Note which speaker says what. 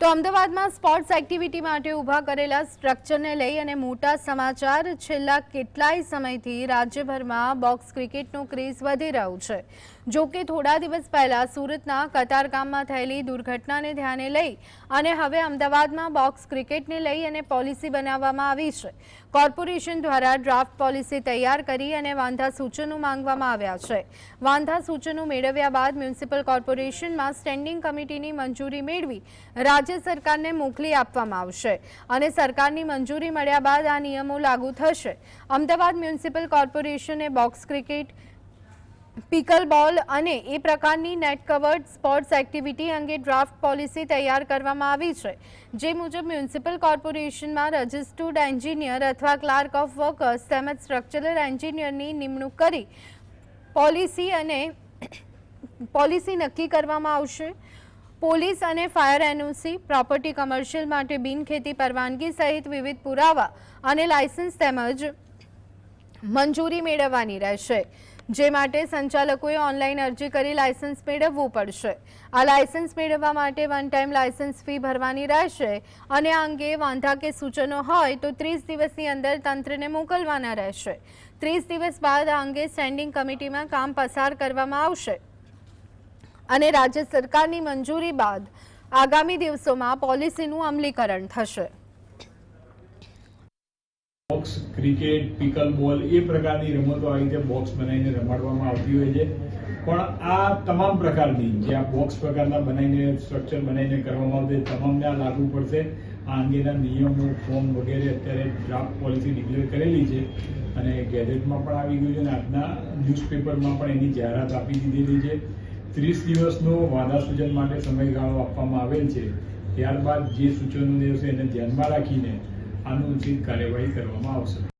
Speaker 1: તો અમદાવાદમાં sports activity માટે ઊભા કરેલા સ્ટ્રક્ચરને લઈ અને મોટા સમાચાર છેલ્લા કેટલાય સમયથી રાજ્યભરમાં બોક્સ ક્રિકેટનું ક્રેઝ વધી રહ્યું છે. જો કે થોડા દિવસ પહેલા સુરતના કતારગામમાં થયેલી દુર્ઘટનાને ધ્યાને લઈ અને હવે અમદાવાદમાં બોક્સ ક્રિકેટને લઈ અને પોલિસી બનાવવામાં આવી છે. કોર્પોરેશન દ્વારા ડ્રાફ્ટ પોલિસી તૈયાર કરી અને વાંધા સૂચનો માંગવામાં આવ્યા છે. વાંધા સૂચનો મેળવ્યા બાદ મ્યુનિસિપલ કોર્પોરેશનમાં સ્ટેન્ડિંગ કમિટીની મંજૂરી મેળવી રાજ્ય સરકારને મોકલી આપવામાં આવશે અને સરકારની મંજૂરી મળ્યા બાદ આ નિયમો લાગુ થશે. અમદાવાદ મ્યુનિસિપલ કોર્પોરેશને બોક્સ ક્રિકેટ પિકલ બોલ અને એ પ્રકારની નેટ કવર્ડ સ્પોર્ટ્સ એક્ટિવિટી અંગે ડ્રાફ્ટ પોલિસી તૈયાર કરવામાં આવી છે. જે મુજબ મ્યુનિસિપલ કોર્પોરેશનમાં રજિસ્ટર્ડ એન્જિનિયર અથવા ક્લાર્ક ઓફ વર્કર્સ તેમજ સ્ટ્રક્ચરલ એન્જિનિયરની નિમણૂક કરી પોલિસી અને પોલિસી નક્કી કરવામાં આવશે. પોલીસ અને ફાયર એનઓસી પ્રોપર્ટી કમર્શિયલ માટે બિનખેતી પરવાનગી સહિત વિવિધ પુરાવા અને લાયસન્સ તેમજ મંજૂરી મેળવવાની રહેશે, જે માટે સંચાલકોએ ઓનલાઈન અરજી કરી લાયસન્સ મેળવવું પડશે. આ લાયસન્સ મેળવવા માટે વન ટાઈમ લાયસન્સ ફી ભરવાની રહેશે અને આ અંગે વાંધા કે સૂચનો હોય તો ત્રીસ દિવસની અંદર તંત્રને મોકલવાના રહેશે. ત્રીસ દિવસ બાદ આ અંગે સ્ટેન્ડિંગ કમિટીમાં કામ પસાર કરવામાં આવશે. અને રાજ્ય સરકારની મંજૂરી બાદ આગામી દિવસોમાં પોલિસીનું અમલીકરણ થશે.
Speaker 2: બોક્સ, ક્રિકેટ પિકલ બોલ એ પ્રકારની રમતો આવી રીતે બોક્સ બનાવીને રમાડવામાં આવતી હોય છે. પણ આ તમામ પ્રકારની જે આ બોક્સ પ્રકારના બનાવીને સ્ટ્રક્ચર બનાવીને કરવામાં આવશે તમામને આ લાગુ પડશે. આ અંગેના નિયમો ફોર્મ વગેરે અત્યારે ડ્રાફ્ટ પોલિસી ડિક્લેર કરેલી છે અને ગેજેટમાં પણ આવી ગયું છે અને આજના ન્યૂઝપેપરમાં પણ એની જાહેરાત આપી દીધેલી છે. ત્રીસ દિવસનો વાદા સૂચન માટે સમયગાળો આપવામાં આવેલ છે. ત્યારબાદ જે સૂચનો દેશે એને ધ્યાનમાં રાખીને આનું ઉચિત કાર્યવાહી કરવામાં આવશે.